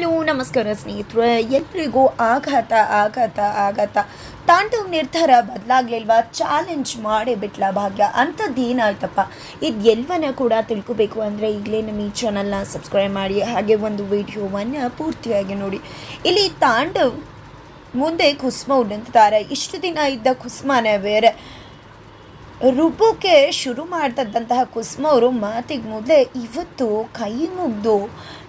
Hello, ನಮಸ್ಕಾರ ಸ್ನೇಹಿತರೆ. ಎಲ್ರಿಗೂ ಆಘಾತ ಆಘಾತ ಆಘಾತ. ತಾಂಡವ್ ನಿರ್ಧಾರ ಬದಲಾಗ್ಲಿಲ್ವಾ? ಚಾಲೆಂಜ್ ಮಾಡೇ ಬಿಟ್ಲ ಭಾಗ್ಯ. ಅಂಥದ್ದೇನಾಯ್ತಪ್ಪ ಇದು ಎಲ್ಲವನ್ನ ಕೂಡ ತಿಳ್ಕೊಬೇಕು ಅಂದರೆ ಈಗಲೇ ನಮ್ಮ ಈ ಚಾನಲ್ನ ಸಬ್ಸ್ಕ್ರೈಬ್ ಮಾಡಿ, ಹಾಗೆ ಒಂದು ವಿಡಿಯೋವನ್ನು ಪೂರ್ತಿಯಾಗಿ ನೋಡಿ. ಇಲ್ಲಿ ತಾಂಡವ್ ಮುಂದೆ ಕುಸುಮ ಉಡಂತಾರೆ ಇಷ್ಟು ದಿನ ಇದ್ದ ಕುಸ್ಮನೇ ಬೇರೆ. ರುಬ್ಬಕ್ಕೆ ಶುರು ಮಾಡ್ತದ್ದಂತಹ ಕುಸ್ಮ ಅವರು ಮಾತಿಗೆ ಮೊದಲೇ, ಇವತ್ತು ಕೈ ಮುಗ್ದು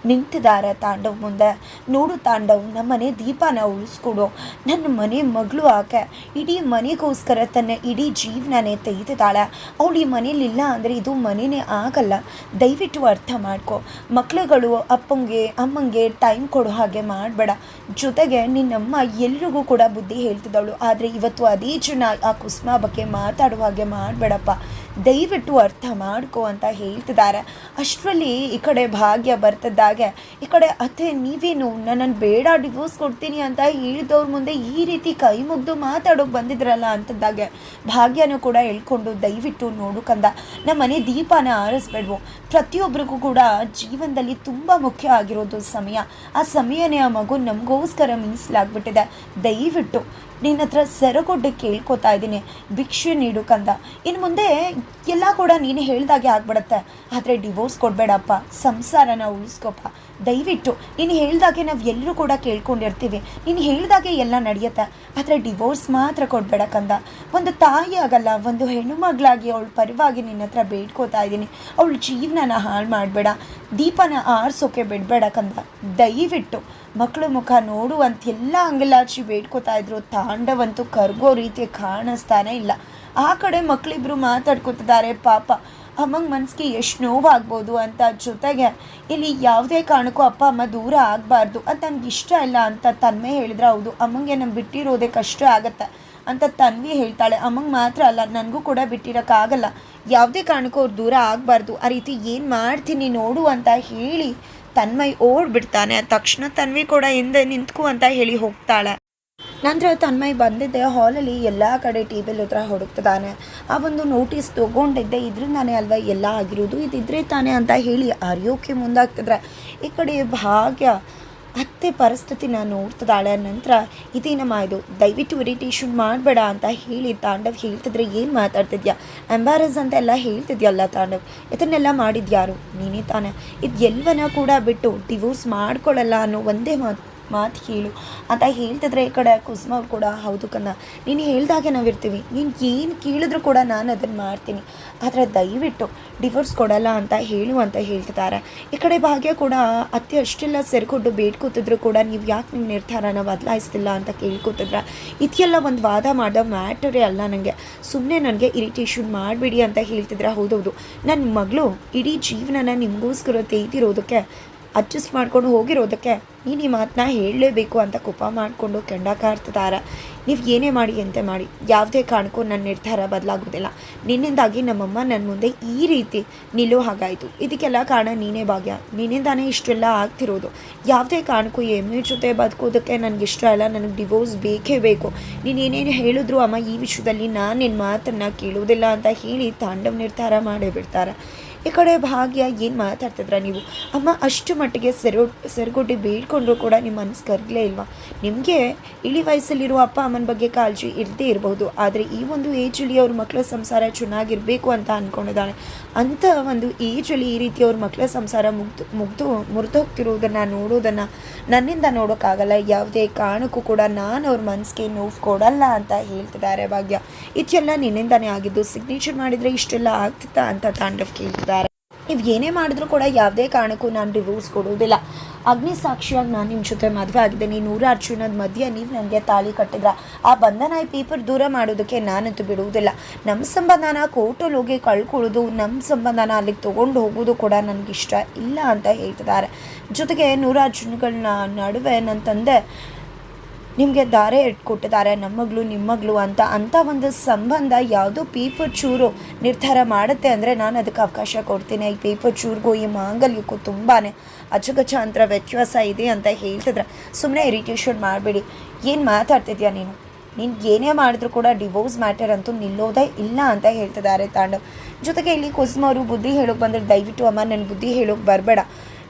ನಿಂತಿದ್ದಾರೆ ತಾಂಡವ್ ಮುಂದೆ. ನೋಡು ತಾಂಡವ್, ನಮ್ಮ ಮನೆ ದೀಪನ ಉಳಿಸ್ಕೊಡು. ನನ್ನ ಮನೆ ಮಗಳು ಆಕೆ. ಇಡೀ ಮನೆಗೋಸ್ಕರ ತನ್ನ ಇಡೀ ಜೀವನನೇ ತೆಗೆದಿದ್ದಾಳೆ. ಅವಳು ಈ ಮನೇಲಿಲ್ಲ ಅಂದರೆ ಇದು ಮನೆಯೇ ಆಗಲ್ಲ. ದಯವಿಟ್ಟು ಅರ್ಥ ಮಾಡ್ಕೊ. ಮಕ್ಳುಗಳು ಅಪ್ಪಂಗೆ, ಅಮ್ಮಂಗೆ ಟೈಮ್ ಕೊಡೋ ಹಾಗೆ ಮಾಡಬೇಡ. ಜೊತೆಗೆ ನಿನ್ನಮ್ಮ ಎಲ್ರಿಗೂ ಕೂಡ ಬುದ್ಧಿ ಹೇಳ್ತಿದ್ದವಳು ಆದರೆ ಇವತ್ತು ಅದೇ ಜನ ಆ ಕುಸ್ಮಾ ಬಗ್ಗೆ ಮಾತಾಡುವ ಹಾಗೆ ಮಾಡಬೇಡಪ್ಪ. ದಯವಿಟ್ಟು ಅರ್ಥ ಮಾಡ್ಕೊ ಅಂತ ಹೇಳ್ತಿದ್ದಾರೆ. ಅಷ್ಟರಲ್ಲಿ ಈ ಕಡೆ ಭಾಗ್ಯ ಬರ್ತಿದ್ದಾಗೆ. ಈ ಕಡೆ, ಅತ್ತೆ, ನೀವೇನು ನನ್ನನ್ನು ಬೇಡ ಡಿವೋರ್ಸ್ ಕೊಡ್ತೀನಿ ಅಂತ ಹೇಳಿದವ್ರ ಮುಂದೆ ಈ ರೀತಿ ಕೈ ಮುಗ್ದು ಮಾತಾಡೋಕೆ ಬಂದಿದ್ರಲ್ಲ ಅಂತದ್ದಾಗೆ. ಭಾಗ್ಯನೂ ಕೂಡ ಹೇಳ್ಕೊಂಡು, ದಯವಿಟ್ಟು ನೋಡು ಕಂದ ನಮ್ಮ ಮನೆ ದೀಪನ ಆರಿಸ್ಬೇಡ್ವು. ಪ್ರತಿಯೊಬ್ಬರಿಗೂ ಕೂಡ ಜೀವನದಲ್ಲಿ ತುಂಬ ಮುಖ್ಯ ಆಗಿರೋದು ಸಮಯ. ಆ ಸಮಯನೇ ಆ ಮಗು ನಮಗೋಸ್ಕರ ಮೀಸಲಾಗ್ಬಿಟ್ಟಿದೆ. ದಯವಿಟ್ಟು ನಿನ್ನ ಹತ್ರ ಸೆರಗೊಡ್ಡೆ ಕೇಳ್ಕೊತಾ ಇದ್ದೀನಿ. ಭಿಕ್ಷೆ ನೀಡು ಕಂದ. ಇನ್ನು ಮುಂದೆ ಎಲ್ಲ ಕೂಡ ನೀನು ಹೇಳ್ದಾಗೆ ಆಗ್ಬಿಡತ್ತೆ. ಆದರೆ ಡಿವೋರ್ಸ್ ಕೊಡಬೇಡಪ್ಪ. ಸಂಸಾರನ ಉಳಿಸ್ಕೊಪ್ಪ. ದಯವಿಟ್ಟು, ನೀನು ಹೇಳಿದಾಗೆ ನಾವು ಎಲ್ಲರೂ ಕೂಡ ಕೇಳ್ಕೊಂಡಿರ್ತೀವಿ. ನೀನು ಹೇಳಿದಾಗೆ ಎಲ್ಲ ನಡೆಯುತ್ತೆ. ಆದರೆ ಡಿವೋರ್ಸ್ ಮಾತ್ರ ಕೊಡಬೇಡ ಕಂದ. ಒಂದು ತಾಯಿ ಆಗಲ್ಲ, ಒಂದು ಹೆಣ್ಣು ಮಗಳಾಗಿ ಅವಳ ಪರವಾಗಿ ನಿನ್ನ ಹತ್ರ ಬೇಡ್ಕೋತಾ ಇದ್ದೀನಿ. ಅವಳ ಜೀವನನ ಹಾಳು ಮಾಡಬೇಡ. ದೀಪನ ಆರಿಸೋಕೆ ಬಿಡಬೇಡ ಕಂದ. ದಯವಿಟ್ಟು ಮಕ್ಕಳು ಮುಖ ನೋಡುವಂತ ಎಲ್ಲ ಅಂಗಲಾಚಿ ಬೇಡ್ಕೋತಾ ಇದ್ರು. ತಾಂಡವಂತೂ ಕರ್ಗೋ ರೀತಿ ಕಾಣಿಸ್ತಾನೆ ಇಲ್ಲ. ಆ ಕಡೆ ಮಕ್ಕಳಿಬ್ರು ಮಾತಾಡ್ಕೊತಿದ್ದಾರೆ, ಪಾಪ. ಅಮ್ಮಂಗೆ ಮನಸ್ಸಿಗೆ ಎಷ್ಟು ನೋವಾಗ್ಬೋದು ಅಂತ ಜೊತೆಗೆ ಇಲ್ಲಿ ಯಾವುದೇ ಕಾರಣಕ್ಕೂ ಅಪ್ಪ, ಅಮ್ಮ ದೂರ ಆಗಬಾರ್ದು ಅದು ನಮ್ಗೆ ಇಷ್ಟ ಇಲ್ಲ ಅಂತ ತನ್ಮೆ ಹೇಳಿದ್ರೆ ಹೌದು, ಅಮ್ಮಂಗೆ ನಮ್ಮ ಬಿಟ್ಟಿರೋದೇ ಕಷ್ಟ ಆಗುತ್ತೆ ಅಂತ ತನ್ವಿ ಹೇಳ್ತಾಳೆ. ಅಮ್ಮಂಗೆ ಮಾತ್ರ ಅಲ್ಲ, ನನಗೂ ಕೂಡ ಬಿಟ್ಟಿರೋಕ್ಕಾಗಲ್ಲ. ಯಾವುದೇ ಕಾರಣಕ್ಕೂ ಅವ್ರು ದೂರ ಆಗಬಾರ್ದು. ಆ ರೀತಿ ಏನು ಮಾಡ್ತೀನಿ ನೋಡು ಅಂತ ಹೇಳಿ ತನ್ಮೈ ಓಡ್ಬಿಡ್ತಾನೆ. ತಕ್ಷಣ ತನ್ವಿ ಕೂಡ ಹಿಂದೆ ನಿಂತ್ಕು ಅಂತ ಹೇಳಿ ಹೋಗ್ತಾಳೆ. ನಂತರ ತನ್ಮಯ್ ಬಂದಿದ್ದೆ. ಹಾಲಲ್ಲಿ ಎಲ್ಲ ಕಡೆ ಟೇಬಲ್ ಹತ್ರ ಹುಡುಕ್ತಿದ್ದಾನೆ. ಆ ಒಂದು ನೋಟಿಸ್ ತೊಗೊಂಡಿದ್ದೆ. ಇದರಿಂದಾನೇ ಅಲ್ವಾ ಎಲ್ಲ ಆಗಿರೋದು? ಇದಿದ್ರೆ ತಾನೇ ಅಂತ ಹೇಳಿ ಅರಿಯೋಕೆ ಮುಂದಾಗ್ತಿದ್ರೆ. ಈ ಕಡೆ ಭಾಗ್ಯ ಅತ್ತೆ ಪರಿಸ್ಥಿತಿನ ನೋಡ್ತಿದ್ದಾಳೆ. ನಂತರ, ಇದೇನಮ್ಮ ಇದು? ದಯವಿಟ್ಟು ಇರಿಟೇಷನ್ ಮಾಡಬೇಡ ಅಂತ ಹೇಳಿ ತಾಂಡವ್ ಹೇಳ್ತಿದ್ರೆ ಏನು ಮಾತಾಡ್ತಿದ್ಯಾ? ಎಂಬಾರಸ್ ಅಂತ ಎಲ್ಲ ಹೇಳ್ತಿದ್ಯಲ್ಲ ತಾಂಡವ್. ಇದನ್ನೆಲ್ಲ ಮಾಡಿದ್ಯಾರು? ನೀನೇ ತಾನೆ. ಇದು ಎಲ್ಲವನ್ನ ಕೂಡ ಬಿಟ್ಟು ಡಿವೋರ್ಸ್ ಮಾಡ್ಕೊಳ್ಳಲ್ಲ ಅನ್ನೋ ಒಂದೇ ಮಾತು. ಮಾತು ಹೇಳು. ಅಂತ ಹೇಳ್ತಿದ್ರೆ ಈ ಕಡೆ ಕುಸುಮ ಕೂಡ, ಹೌದು ಕನ್ನ ನೀನು ಹೇಳ್ದಾಗೆ ನಾವಿರ್ತೀವಿ ನೀನು ಏನು ಕೇಳಿದ್ರು ಕೂಡ ನಾನು ಅದನ್ನು ಮಾಡ್ತೀನಿ. ಆದರೆ ದಯವಿಟ್ಟು ಡಿವೋರ್ಸ್ ಕೊಡಲ್ಲ ಅಂತ ಹೇಳು ಅಂತ ಹೇಳ್ತಿದ್ದಾರೆ. ಈ ಕಡೆ ಭಾಗ್ಯ ಕೂಡ, ಅತ್ತೆ ಅಷ್ಟೆಲ್ಲ ಸೇರ್ಕೊಂಡು ಬೇಡ್ಕೊತಿದ್ರು ಕೂಡ, ನೀವು ಯಾಕೆ ನಿಮ್ಮ ನಿರ್ಧಾರನ ಬದಲಾಯಿಸ್ತಿಲ್ಲ ಅಂತ ಕೇಳ್ಕೊತಿದ್ರ ಇದೆಲ್ಲ ಒಂದು ವಾದ ಮಾಡೋ ಮ್ಯಾಟರೇ ಅಲ್ಲ ನನಗೆ ಸುಮ್ಮನೆ ನನಗೆ ಇರಿಟೇಷನ್ ಮಾಡಬೇಡಿ ಅಂತ ಹೇಳ್ತಿದ್ರೆ. ಹೌದೌದು. ನನ್ನ ಮಗಳು ಇಡೀ ಜೀವನನ ನಿಮಗೋಸ್ಕರ ತೆಗೆದಿರೋದಕ್ಕೆ ಅಡ್ಜಸ್ಟ್ ಮಾಡ್ಕೊಂಡು ಹೋಗಿರೋದಕ್ಕೆ ನೀನು ಈ ಮಾತನ್ನ ಹೇಳಲೇಬೇಕು ಅಂತ ಕೋಪ ಮಾಡಿಕೊಂಡು ಕೆಂಡ ಕಾರ್ತಾರ ನೀವು ಏನೇ ಮಾಡಿ ಎಂತೆ ಮಾಡಿ, ಯಾವುದೇ ಕಾರಣಕ್ಕೂ ನನ್ನ ನಿರ್ಧಾರ ಬದಲಾಗೋದಿಲ್ಲ. ನಿನ್ನಿಂದಾಗಿ ನಮ್ಮಮ್ಮ ನನ್ನ ಮುಂದೆ ಈ ರೀತಿ ನಿಲ್ಲೋ ಹಾಗಾಯಿತು. ಇದಕ್ಕೆಲ್ಲ ಕಾರಣ ನೀನೇ ಭಾಗ್ಯ. ನಿನ್ನಿಂದಾನೇ ಇಷ್ಟೆಲ್ಲ ಆಗ್ತಿರೋದು. ಯಾವುದೇ ಕಾರಣಕ್ಕೂ ಎಮ್ಮೆ ಜೊತೆ ಬದುಕೋದಕ್ಕೆ ನನಗೆ ಇಷ್ಟ ಇಲ್ಲ. ನನಗೆ ಡಿವೋರ್ಸ್ ಬೇಕೇ ಬೇಕು. ನೀನು ಏನೇನು ಹೇಳಿದ್ರು ಅಮ್ಮ, ಈ ವಿಷಯದಲ್ಲಿ ನಾನು ನಿನ್ನ ಮಾತನ್ನು ಕೇಳೋದಿಲ್ಲ ಅಂತ ಹೇಳಿ ತಾಂಡವ್ ನಿರ್ಧಾರ ಮಾಡೇ ಬಿಡ್ತಾರೆ. ಈ ಕಡೆ ಭಾಗ್ಯ ಏನು ಮಾತಾಡ್ತಿದ್ರ ನೀವು? ಅಮ್ಮ, ಅಷ್ಟು ಮಟ್ಟಿಗೆ ಸೆರೋ ಸೆರಗುಡ್ಡಿ ಬೀಳ್ಕೊಂಡ್ರು ಕೂಡ ನಿಮ್ಮ ಮನಸ್ಸು ಕರಗಲೇ ಇಲ್ವಾ? ನಿಮಗೆ ಇಳಿ ವಯಸ್ಸಲ್ಲಿರುವ ಅಪ್ಪ ಅಮ್ಮನ ಬಗ್ಗೆ ಕಾಳಜಿ ಇರದೇ ಇರಬಹುದು ಆದರೆ ಈ ಒಂದು ಏಜಲ್ಲಿ ಅವ್ರ ಮಕ್ಕಳ ಸಂಸಾರ ಚೆನ್ನಾಗಿರಬೇಕು ಅಂತ ಅಂದ್ಕೊಂಡಿದ್ದಾಳೆ ಅಂಥ ಒಂದು ಏಜಲ್ಲಿ ಈ ರೀತಿ ಅವ್ರ ಮಕ್ಕಳ ಸಂಸಾರ ಮುಗ್ದು ಮುಗ್ದು ಮುರಿದು ಹೋಗ್ತಿರೋದನ್ನು ನೋಡೋದನ್ನು ನನ್ನಿಂದ ನೋಡೋಕ್ಕಾಗಲ್ಲ. ಯಾವುದೇ ಕಾರಣಕ್ಕೂ ಕೂಡ ನಾನು ಅವ್ರ ಮನಸ್ಸಿಗೆ ನೋವು ಕೊಡಲ್ಲ ಅಂತ ಹೇಳ್ತಿದ್ದಾರೆ ಭಾಗ್ಯ. ಇದೆಲ್ಲ ನಿನ್ನಿಂದಾನೇ ಆಗಿದ್ದು ಸಿಗ್ನೇಚರ್ ಮಾಡಿದರೆ ಇಷ್ಟೆಲ್ಲ ಆಗ್ತಿತ್ತಾ ಅಂತ ತಾಂಡವ್ ಕೇಳ್ತಿದ್ದಾರೆ ನೀವು ಏನೇ ಮಾಡಿದ್ರು ಕೂಡ ಯಾವುದೇ ಕಾರಣಕ್ಕೂ ನಾನು ಡಿವೋರ್ಸ್ ಕೊಡೋದಿಲ್ಲ. ಅಗ್ನಿ ಸಾಕ್ಷಿಯಾಗಿ ನಾನು ನಿಮ್ಮ ಜೊತೆ ಮದುವೆ ಆಗಿದ್ದೀನಿ. ನೂರ ಅರ್ಜುನದ ಮಧ್ಯೆ ನೀವು ನನಗೆ ತಾಳಿ ಕಟ್ಟಿದ್ರ. ಆ ಬಂಧನ ಈ ಪೇಪರ್ ದೂರ ಮಾಡೋದಕ್ಕೆ ನಾನಂತೂ ಬಿಡುವುದಿಲ್ಲ. ನಮ್ಮ ಸಂಬಂಧನ ಕೋರ್ಟಲ್ಲಿ ಹೋಗಿ ಕಳ್ಕೊಳ್ಳೋದು ನಮ್ಮ ಸಂಬಂಧನ ಅಲ್ಲಿಗೆ ತೊಗೊಂಡು ಹೋಗೋದು ಕೂಡ ನನಗಿಷ್ಟ ಇಲ್ಲ ಅಂತ ಹೇಳ್ತಿದ್ದಾರೆ. ಜೊತೆಗೆ ನೂರ ಅರ್ಜುನಗಳನ್ನ ನಡುವೆ ನನ್ನ ತಂದೆ ನಿಮಗೆ ದಾರೆ ಇಟ್ಕೊಟ್ಟಿದ್ದಾರೆ ನಮ್ಮ ಮಗಳು ನಿಮ್ಮ ಮಗಳು ಅಂತ ಅಂಥ ಒಂದು ಸಂಬಂಧ ಯಾವುದೋ ಪೇಪರ್ ಚೂರು ನಿರ್ಧಾರ ಮಾಡುತ್ತೆ ಅಂದರೆ ನಾನು ಅದಕ್ಕೆ ಅವಕಾಶ ಕೊಡ್ತೀನಿ. ಈ ಪೇಪರ್ ಚೂರಿಗೂ, ಈ ಮಾಂಗಲ್ಯಕ್ಕೂ ತುಂಬಾ ಅಜಗಜಾಂತರ ವ್ಯತ್ಯಾಸ ಇದೆ ಅಂತ ಹೇಳ್ತಿದ್ರೆ ಸುಮ್ಮನೆ ಇರಿಟೇಷನ್ ಮಾಡಬೇಡಿ. ಏನು ಮಾತಾಡ್ತಿದ್ಯಾ ನೀನು? ನೀನು ಏನೇ ಮಾಡಿದ್ರು ಕೂಡ ಡಿವೋರ್ಸ್ ಮ್ಯಾಟರ್ ಅಂತೂ ನಿಲ್ಲೋದೇ ಇಲ್ಲ ಅಂತ ಹೇಳ್ತಿದ್ದಾರೆ ತಾಂಡವ್ ಜೊತೆಗೆ ಇಲ್ಲಿ ಕುಸುಮ ಅವರು ಬುದ್ಧಿ ಹೇಳೋಕೆ ಬಂದರೆ ದಯವಿಟ್ಟು ಅಮ್ಮ ನನ್ನ ಬುದ್ಧಿ ಹೇಳೋಕೆ ಬರಬೇಡ.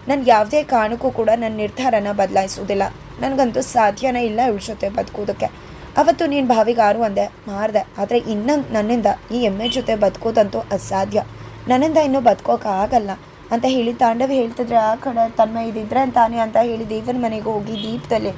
ನಾನು ಯಾವುದೇ ಕಾರಣಕ್ಕೂ ಕೂಡ ನನ್ನ ನಿರ್ಧಾರನ ಬದಲಾಯಿಸೋದಿಲ್ಲ. ನನಗಂತೂ ಸಾಧ್ಯನೇ ಇಲ್ಲ ಇವಳ ಜೊತೆ ಬದುಕೋದಕ್ಕೆ ಅವತ್ತು ನೀನು ಭಾವಿಗಾರು ಅಂದೆ, ಮಾರಿದೆ. ಆದರೆ ಇನ್ನೊಂದು ನನ್ನಿಂದ ಈ ಎಮ್ಮೆ ಜೊತೆ ಬದುಕೋದಂತೂ ಅಸಾಧ್ಯ. ನನ್ನಿಂದ ಇನ್ನೂ ಬದುಕೋಕ್ಕಾಗಲ್ಲ ಅಂತ ಹೇಳಿ ತಾಂಡವಿ ಹೇಳ್ತಿದ್ರೆ, ಆ ಕಡೆ ತನ್ಮ ಇದಿದ್ರೆ ತಾನೇ ಅಂತ ಹೇಳಿ ದೇವನ ಮನೆಗೆ ಹೋಗಿ ದೀಪದಲ್ಲಿ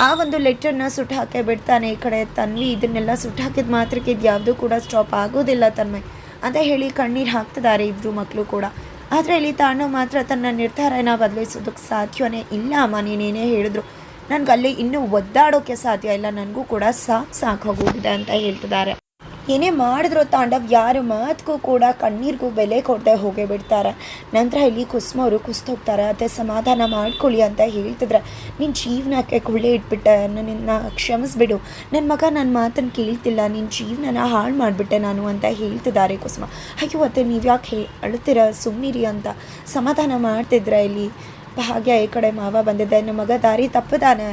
ಆ ಒಂದು ಲೆಟರ್ನ ಸುಟ್ಟು ಹಾಕೇ ಬಿಡ್ತಾನೆ ಈ ಕಡೆ ತನ್ವಿ. ಇದನ್ನೆಲ್ಲ ಸುಟ್ಟು ಹಾಕಿದ ಮಾತ್ರಕ್ಕೆ ಇದು ಯಾವುದೂ ಕೂಡ ಸ್ಟಾಪ್ ಆಗೋದಿಲ್ಲ ತನ್ಮಯ್. ಅಂತ ಹೇಳಿ ಕಣ್ಣೀರು ಹಾಕ್ತಿದ್ದಾರೆ ಇಬ್ಬರು ಮಕ್ಕಳು ಕೂಡ. ಆದರೆ ಇಲ್ಲಿ ತಾಂಡವ್ ಮಾತ್ರ ತನ್ನ ನಿರ್ಧಾರನ ಬದಲಿಸೋದಕ್ಕೆ ಸಾಧ್ಯವೇ ಇಲ್ಲ ಅಮ್ಮ. ನೀನೇನೇ ಹೇಳಿದ್ರು. ನನಗೆ ಅಲ್ಲಿ ಇನ್ನೂ ಒದ್ದಾಡೋಕ್ಕೆ ಸಾಧ್ಯ ಇಲ್ಲ. ನನಗೂ ಕೂಡ ಸಾಕು ಸಾಕಾಗೋಗಿದೆ ಅಂತ ಹೇಳ್ತಿದ್ದಾರೆ. ಏನೇ ಮಾಡಿದ್ರು ತಾಂಡವ್ ಯಾರ ಮಾತಿಗೂ ಕೂಡ ಕಣ್ಣೀರಿಗೂ ಬೆಲೆ ಕೊಡದೆ ಹೋಗೇ ಬಿಡ್ತಾರೆ. ನಂತರ ಇಲ್ಲಿ ಕುಸ್ಮ ಅವರು ಕುಸ್ತೋಗ್ತಾರೆ. ಅದೇ ಸಮಾಧಾನ ಮಾಡ್ಕೊಳ್ಳಿ ಅಂತ ಹೇಳ್ತಿದ್ರೆ ನಿನ್ನ ಜೀವನಕ್ಕೆ ಕುಳ್ಳೆ ಇಟ್ಬಿಟ್ಟೆ. ನಿನ್ನ ಕ್ಷಮಿಸ್ಬಿಡು. ನನ್ನ ಮಗ ನನ್ನ ಮಾತನ್ನು ಕೇಳ್ತಿಲ್ಲ. ನಿನ್ನ ಜೀವನನ ಹಾಳು ಮಾಡಿಬಿಟ್ಟೆ ನಾನು ಅಂತ ಹೇಳ್ತಿದ್ದಾರೆ ಕುಸುಮ. ಅಯ್ಯೋ ಮತ್ತೆ ನೀವು ಯಾಕೆ ಹೇ ಅಳ್ತೀರ ಸುಮ್ಮನಿರಿ ಅಂತ ಸಮಾಧಾನ ಮಾಡ್ತಿದ್ರೆ ಇಲ್ಲಿ ಭಾಗ್ಯ ಈ ಕಡೆ ಮಾವ ಬಂದಿದ್ದೆ ನಿಮ್ಮ ಮಗ ದಾರಿ ತಪ್ಪದಾನೆ.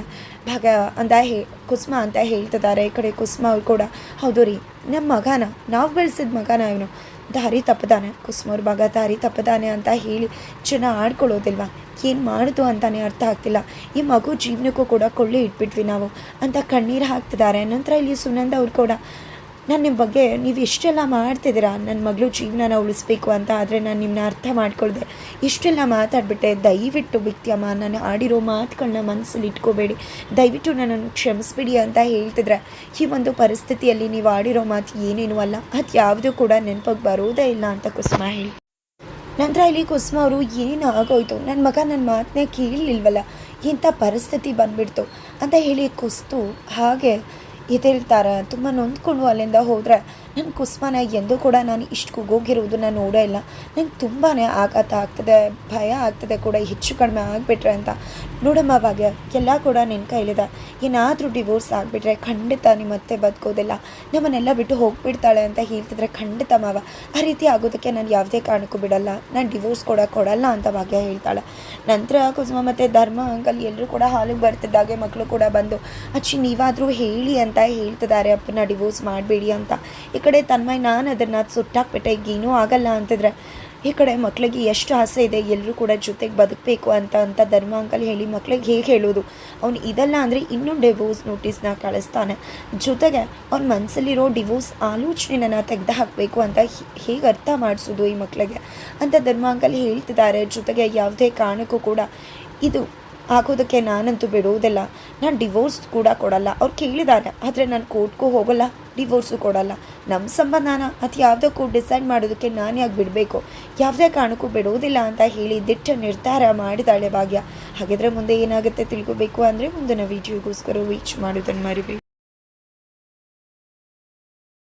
ಭಾಗ್ಯ ಅಂತ ಹೇ, ಕುಸುಮ ಅಂತ ಹೇಳ್ತಿದ್ದಾರೆ. ಈ ಕಡೆ ಕುಸುಮ ಅವ್ರು ಕೂಡ, ಹೌದು ರೀ ನಮ್ಮ ಮಗನ, ನಾವು ಬೆಳೆಸಿದ ಮಗನ ಇವನು. ದಾರಿ ತಪ್ಪದಾನೆ ಅವ್ರ ಮಗ ದಾರಿ ತಪ್ಪದಾನೆ ಅಂತ ಹೇಳಿ ಜನ ಆಡ್ಕೊಳ್ಳೋದಿಲ್ವಾ? ಏನು ಮಾಡಿತು ಅಂತಲೇ ಅರ್ಥ ಆಗ್ತಿಲ್ಲ. ಈ ಮಗು ಜೀವನಕ್ಕೂ ಕೂಡ ಕೊಳ್ಳಿ ಇಟ್ಬಿಟ್ವಿ ನಾವು. ಅಂತ ಕಣ್ಣೀರು ಹಾಕ್ತಿದ್ದಾರೆ. ನಂತರ ಇಲ್ಲಿ ಸುನಂದ ಅವ್ರು ಕೂಡ ನಾನು ನಿಮ್ಮ ಬಗ್ಗೆ ನೀವು ಇಷ್ಟೆಲ್ಲ ಮಾಡ್ತಿದ್ದೀರಾ? ನನ್ನ ಮಗಳು ಜೀವನನ ಉಳಿಸ್ಬೇಕು ಅಂತ ಆದರೆ ನಾನು ನಿಮ್ಮನ್ನ ಅರ್ಥ ಮಾಡ್ಕೊಳ್ದೆ. ಇಷ್ಟೆಲ್ಲ ಮಾತಾಡ್ಬಿಟ್ಟೆ. ದಯವಿಟ್ಟು ಬಿಕ್ತಿಯಮ್ಮ, ನಾನು ಆಡಿರೋ ಮಾತುಗಳನ್ನ ಮನಸ್ಸಲ್ಲಿ ಇಟ್ಕೋಬೇಡಿ. ದಯವಿಟ್ಟು ನನ್ನನ್ನು ಕ್ಷಮಿಸ್ಬಿಡಿ ಅಂತ ಹೇಳ್ತಿದ್ರೆ. ಈ ಒಂದು ಪರಿಸ್ಥಿತಿಯಲ್ಲಿ ನೀವು ಆಡಿರೋ ಮಾತು ಏನೇನೂ ಅಲ್ಲ. ಅದು ಯಾವುದೂ ಕೂಡ ನೆನಪಿಗೆ ಬರೋದೇ ಇಲ್ಲ ಅಂತ ಕುಸುಮ ಹೇಳಿ. ನಂತರ ಇಲ್ಲಿ ಕುಸುಮ ಅವರು ಏನು ಆಗೋಯ್ತು ನನ್ನ ಮಗ ನನ್ನ ಮಾತನ್ನೇ ಕೇಳಲಿಲ್ವಲ್ಲ? ಇಂಥ ಪರಿಸ್ಥಿತಿ ಬಂದ್ಬಿಡ್ತು ಅಂತ ಹೇಳಿ ಕುಸ್ತು. ಹಾಗೆ ಎದ್ದೇಳ್ತಾರೆ ತುಂಬ ನೊಂದ್ಕೊಂಡು ಅಲ್ಲಿಂದ ಹೋದರೆ ನನ್ನ ಕುಸ್ಮನ ಎಂದೂ ಕೂಡ ನಾನು ಇಷ್ಟು ಕುಗೋಗಿರುವುದನ್ನು ನೋಡೇ ಇಲ್ಲ. ನಂಗೆ ತುಂಬಾ ಆಘಾತ ಆಗ್ತದೆ, ಭಯ ಆಗ್ತದೆ ಕೂಡ, ಹೆಚ್ಚು ಕಡಿಮೆ ಆಗಿಬಿಟ್ರೆ ಅಂತ. ನೋಡಮ್ಮ ಭಾಗ್ಯ ಎಲ್ಲ ಕೂಡ ನಿನ್ನ ಕೈಲಿದೆ. ಏನಾದರೂ ಡಿವೋರ್ಸ್ ಆಗಿಬಿಟ್ರೆ ಖಂಡಿತ ನಿಮ್ಮ ಮತ್ತೆ ಬದುಕೋದಿಲ್ಲ. ನಮ್ಮನ್ನೆಲ್ಲ ಬಿಟ್ಟು ಹೋಗಿಬಿಡ್ತಾಳೆ ಅಂತ ಹೇಳ್ತಿದ್ರೆ ಖಂಡಿತ ಮಾವ. ಆ ರೀತಿ ಆಗೋದಕ್ಕೆ ನಾನು ಯಾವುದೇ ಕಾರಣಕ್ಕೂ ಬಿಡಲ್ಲ. ನಾನು ಡಿವೋರ್ಸ್ ಕೂಡ ಕೊಡಲ್ಲ ಅಂತ ಭಾಗ್ಯ ಹೇಳ್ತಾಳೆ. ನಂತರ ಕುಸುಮ ಮತ್ತು ಧರ್ಮ, ಅಂಕಲ್ ಎಲ್ಲರೂ ಕೂಡ ಹಾಲಿಗೆ ಬರ್ತಿದ್ದಾಗೆ ಮಕ್ಕಳು ಕೂಡ ಬಂದು, ಅಚ್ಚಿ, ನೀವಾದರೂ ಹೇಳಿ ಅಂತ ಹೇಳ್ತಿದ್ದಾರೆ. ಅಪ್ಪನ ಡಿವೋರ್ಸ್ ಮಾಡಬೇಡಿ ಅಂತ. ಈ ಕಡೆ ತನ್ಮಯ್, ನಾನು ಅದನ್ನು ಸುಟ್ಟಾಕ್ಬಿಟ್ಟೆ. ಈಗ ಏನೂ ಆಗಲ್ಲ ಅಂತಿದ್ರೆ ಈ ಕಡೆ ಮಕ್ಕಳಿಗೆ ಎಷ್ಟು ಆಸೆ ಇದೆ ಎಲ್ಲರೂ ಕೂಡ ಜೊತೆಗೆ ಬದುಕಬೇಕು ಅಂತ ಅಂತ ಧರ್ಮ ಅಂಕಲ್ ಹೇಳಿ ಮಕ್ಳಿಗೆ ಹೇಗೆ ಹೇಳೋದು? ಅವ್ನು ಇದಲ್ಲ ಅಂದರೆ ಇನ್ನೂ ಡಿವೋರ್ಸ್ ನೋಟಿಸ್ನ ಕಳಿಸ್ತಾನೆ. ಜೊತೆಗೆ ಅವ್ನ ಮನಸ್ಸಲ್ಲಿರೋ ಡಿವೋರ್ಸ್ ಆಲೋಚನೆನ ತೆಗೆದು ಹಾಕಬೇಕು ಅಂತ ಹೇಗೆ ಅರ್ಥ ಮಾಡಿಸೋದು ಈ ಮಕ್ಕಳಿಗೆ ಅಂತ ಧರ್ಮ ಅಂಕಲ್ ಹೇಳ್ತಿದ್ದಾರೆ. ಜೊತೆಗೆ ಯಾವುದೇ ಕಾರಣಕ್ಕೂ ಕೂಡ ಇದು ಆಗೋದಕ್ಕೆ ನಾನಂತೂ ಬಿಡುವುದಿಲ್ಲ. ನಾನು ಡಿವೋರ್ಸ್ ಕೂಡ ಕೊಡಲ್ಲ. ಅವ್ರು ಕೇಳಿದ್ದಾರೆ ಆದರೆ ನಾನು ಕೋರ್ಟ್ಗೂ ಹೋಗಲ್ಲ ಡಿವೋರ್ಸು ಕೊಡಲ್ಲ. ನಮ್ಮ ಸಂಬಂಧನ ಅದು ಯಾವುದಕ್ಕೂ ಡಿಸೈಡ್ ಮಾಡೋದಕ್ಕೆ ನಾನು ಯಾಕೆ ಬಿಡಬೇಕು ಯಾವುದೇ ಕಾರಣಕ್ಕೂ ಬಿಡೋದಿಲ್ಲ ಅಂತ ಹೇಳಿ ದಿಟ್ಟ ನಿರ್ಧಾರ ಮಾಡಿದಾಳೆ ಭಾಗ್ಯ. ಹಾಗಿದ್ರೆ ಮುಂದೆ ಏನಾಗುತ್ತೆ ತಿಳ್ಕೊಬೇಕು ಅಂದರೆ ಮುಂದಿನ ವೀಡಿಯೋಗೋಸ್ಕರ ವೀಚ್ ಮಾಡೋದನ್ನು ಮರಿಬೇಕು